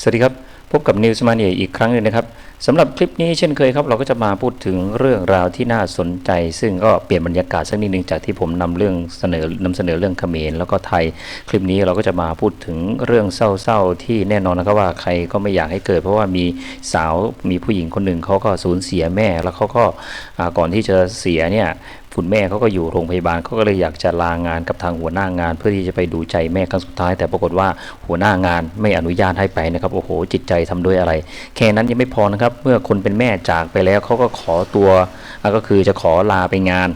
สวัสดีครับ พบกับนิวส์มาเนียอีกครั้งหนึ่งนะครับสำหรับคลิปนี้เช่นเคยครับ เราก็จะมาพูดถึงเรื่องราวที่น่าสนใจ ซึ่งก็เปลี่ยนบรรยากาศสักนิดหนึ่งจากที่ผมนำเรื่องเสนอนำเสนอเรื่องเขมรแล้วก็ไทย คลิปนี้เราก็จะมาพูดถึงเรื่องเศร้าๆ ที่แน่นอนนะครับว่าใครก็ไม่อยากให้เกิด เพราะว่ามีสาวมีผู้หญิงคนหนึ่งเขาก็สูญเสียแม่ แล้วเขาก็ก่อนที่จะเสียเนี่ย คุณแม่เขาก็อยู่โรงพยาบาลเขาก็เลยอยากจะลางานกับทางหัวหน้างาน เพื่อที่จะไปดูใจแม่ครั้งสุดท้าย แต่ปรากฏว่าหัวหน้างานไม่อนุญาตให้ไปนะครับโอ้โหจิตใจทำด้วยอะไร แค่นั้นยังไม่พอนะครับเมื่อคนเป็นแม่จากไปแล้วเขาก็ขอตัวก็คือจะขอลาไปงาน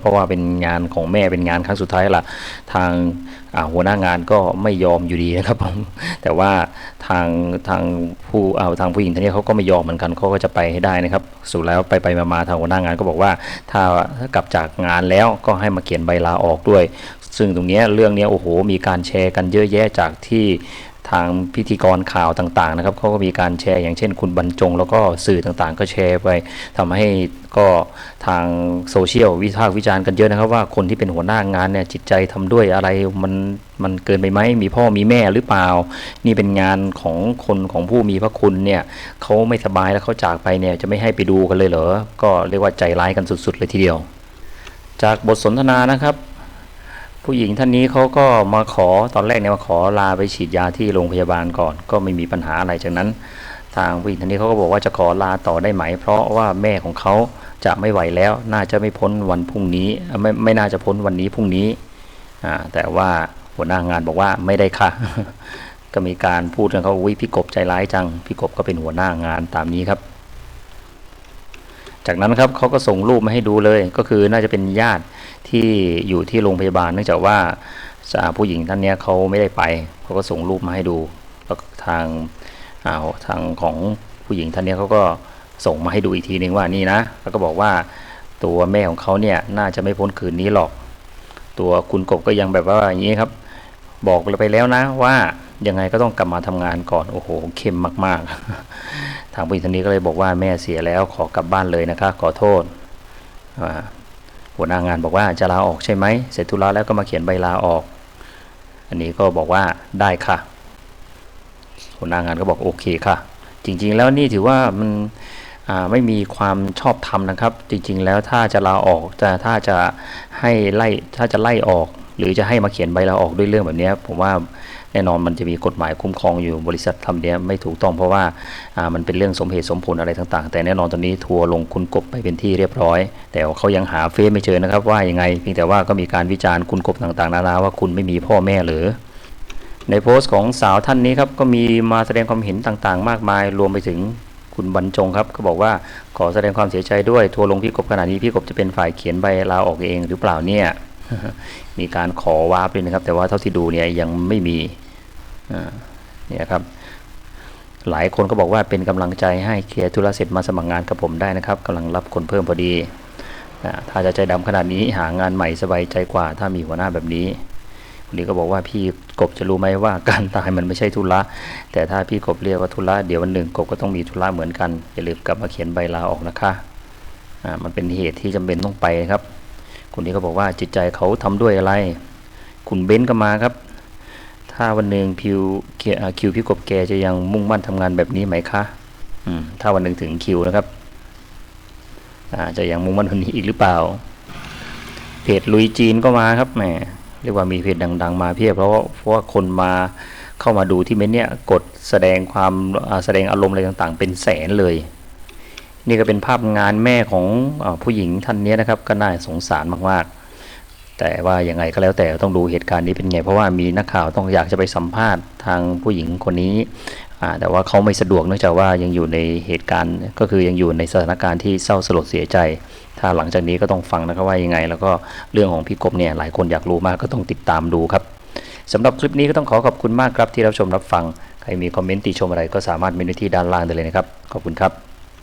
เพราะว่าเป็นงานของแม่เป็นงานครั้งสุดท้ายละทางหัวหน้างานก็ไม่ยอมอยู่ดีนะครับผมแต่ว่าทางทางผู้เอาทางผู้หญิงท่านนี้เขาก็ไม่ยอมเหมือนกันเขาก็จะไปให้ได้นะครับสุดแล้วไปไปมาทางหัวหน้างานก็บอกว่าถ้ากลับจากงานแล้วก็ให้มาเขียนใบลาออกด้วย ซึ่งตรงนี้เรื่องนี้โอ้โหมีการแชร์กันเยอะแยะจากที่ทางพิธีกรข่าวต่างๆนะครับเขาก็มีการแชร์อย่างเช่นคุณบรรจง แล้วก็สื่อต่างๆ ก็แชร์ไปทำให้ก็ทางโซเชียลวิพากษ์วิจารณ์กันเยอะนะครับ ว่าคนที่เป็นหัวหน้างานเนี่ยจิตใจทำด้วยอะไรมันมันเกินไปไหมมีพ่อมีแม่หรือเปล่า นี่เป็นงานของคนของผู้มีพระคุณเนี่ยเขาไม่สบายแล้วเขาจากไปเนี่ยจะไม่ให้ไปดูกันเลยเหรอก็เรียกว่าใจร้ายกันสุด ๆ เลยทีเดียว จากบทสนทนานะครับ ผู้หญิงท่านนี้เขาก็มาขอตอนแรกเนี่ยมาขอลาไปฉีดยาที่โรงพยาบาลก่อน ก็ไม่มีปัญหาอะไรจากนั้น ทางผู้หญิงท่านนี้เขาก็บอกว่าจะขอลาต่อได้ไหม เพราะว่าแม่ของเขาจะไม่ไหวแล้ว น่าจะไม่พ้นวันพรุ่งนี้ไม่ไม่น่าจะพ้นวันนี้พรุ่งนี้อ่าแต่ว่าหัวหน้างานบอกว่าไม่ได้ค่ะ ก็มีการพูดกันเขาวิพี่กบใจร้ายจังพี่กบก็เป็นหัวหน้างานตามนี้ครับ จากนั้นครับเขาก็ส่งรูปมาให้ดูเลย ก็คือน่าจะเป็นญาติที่อยู่ที่โรงพยาบาล เนื่องจากว่าอ่าผู้หญิงท่านนี้เขาไม่ได้ไปเขาก็ส่งรูปมาให้ดูแล้วทางอาทางของผู้หญิงท่านนี้เขาก็ส่งมาให้ดูอีกทีนึงว่านี่นะแล้วก็บอกว่าตัวแม่ของเขาเนี่ยน่าจะไม่พ้นคืนนี้หรอก ตัวคุณกบก็ยังแบบว่าอย่างนี้ครับ บอกไปแล้วนะว่ายังไงก็ต้องกลับมาทำงานก่อนโอ้โหเข้มมากๆางผู้หญิงท่านนี้ก็เลยบอกว่าแม่เสียแล้วขอกลับบ้านเลยนะคะ ขอโทษหัวหน้างานบอกว่าจะลาออกใช่ไหมเสร็จธุระแล้วก็มาเขียนใบลาออก อันนี้ก็บอกว่าได้ค่ะหัวหน้างานก็บอกโอเคค่ะ จริงๆแล้วนี่ถือว่ามันไม่มีความชอบธรรมนะครับ จริงๆแล้วถ้าจะลาออกจะถ้าจะให้ไล่ถ้าจะไล่ออก หรือจะให้มาเขียนใบลาออกด้วยเรื่องแบบนี้ผมว่าแน่นอนมันจะมีกฎหมายคุ้มครองอยู่บริษัททำเนี้ยไม่ถูกต้องเพราะว่ามันเป็นเรื่องสมเหตุสมผลอะไรต่างๆ แต่แน่นอนตอนนี้ทัวร์ลงคุณกบไปเป็นที่เรียบร้อย แต่เขายังหาเฟซไม่เจอนะครับ ว่ายังไงเพียงแต่ว่าก็มีการวิจารณ์คุณกบต่างๆนานาว่าคุณไม่มีพ่อแม่หรือในโพสต์ของสาวท่านนี้ครับก็มีมาแสดงความเห็นต่างๆ มากมาย รวมไปถึงคุณบรรจงครับ ก็บอกว่าขอแสดงความเสียใจด้วยทัวร์ลงพี่กบขนาดนี้พี่กบจะเป็นฝ่ายเขียนใบลาออกเองหรือเปล่าเนี่ย มีการขอวาร์ปเลยนะครับ แต่ว่าเท่าที่ดูเนี่ยยังไม่มีเนี่ยครับหลายคนก็บอกว่าเป็นกำลังใจให้เคลียร์ธุระเสร็จมาสมัครงานกับผมได้นะครับกำลังรับคนเพิ่มพอดี ถ้าจะใจดำขนาดนี้หางานใหม่สบายใจกว่า ถ้ามีหัวหน้าแบบนี้คนนี้ก็บอกว่าพี่กบจะรู้ไหมว่าการตายมันไม่ใช่ธุระแต่ถ้าพี่กบเรียกว่าธุระเดี๋ยววันหนึ่งกบก็ต้องมีธุระเหมือนกันอย่าลืมกลับมาเขียนใบลาออกนะคะอ่ามันเป็นเหตุที่จำเป็นต้องไปครับ คนนี้ก็บอกว่าจิตใจเขาทำด้วยอะไร คุณเบ้นก็มาครับ ถ้าวันหนึ่งพิวคิวพี่กบแกจะยังมุ่งมั่นทำงานแบบนี้ไหมคะอืมถ้าวันหนึ่งถึงคิวนะครับอาจะยังมุ่งมั่นคนนี้อีกหรือเปล่า เพจลุยจีนก็มาครับแหมเรียกว่ามีเพจดัง ๆ มาเพียบเพราะว่าเพราะว่าคนมาเข้ามาดูที่เม้นเนี่ยกดแสดงความแสดงอารมณ์อะไรต่างๆ เป็นแสนเลย นี่ก็เป็นภาพงานแม่ของอผู้หญิงท่านนี้นะครับก็น่าสงสารมากๆ แต่ว่ายังไงก็แล้วแต่ต้องดูเหตุการณ์นี้เป็นไง เพราะว่ามีนักข่าวต้องอยากจะไปสัมภาษณ์ทางผู้หญิงคนนี้แต่ว่าเขาไม่สะดวกเนื่องจากว่ายังอยู่ในเหตุการณ์ ก็คือยังอยู่ในสถานการณ์ที่เศร้าสลดเสียใจ ถ้าหลังจากนี้ก็ต้องฟังนะครับว่ายังไง แล้วก็เรื่องของพี่กบเนี่ยหลายคนอยากรู้มากก็ต้องติดตามดูครับสำหรับคลิปนี้ก็ต้องขอขอบคุณมากครับที่รับชมรับฟัง ใครมีคอมเมนต์ติชมอะไรก็สามารถเมนไว้ที่ด้านล่างได้เลยนะครับ ขอบคุณครับ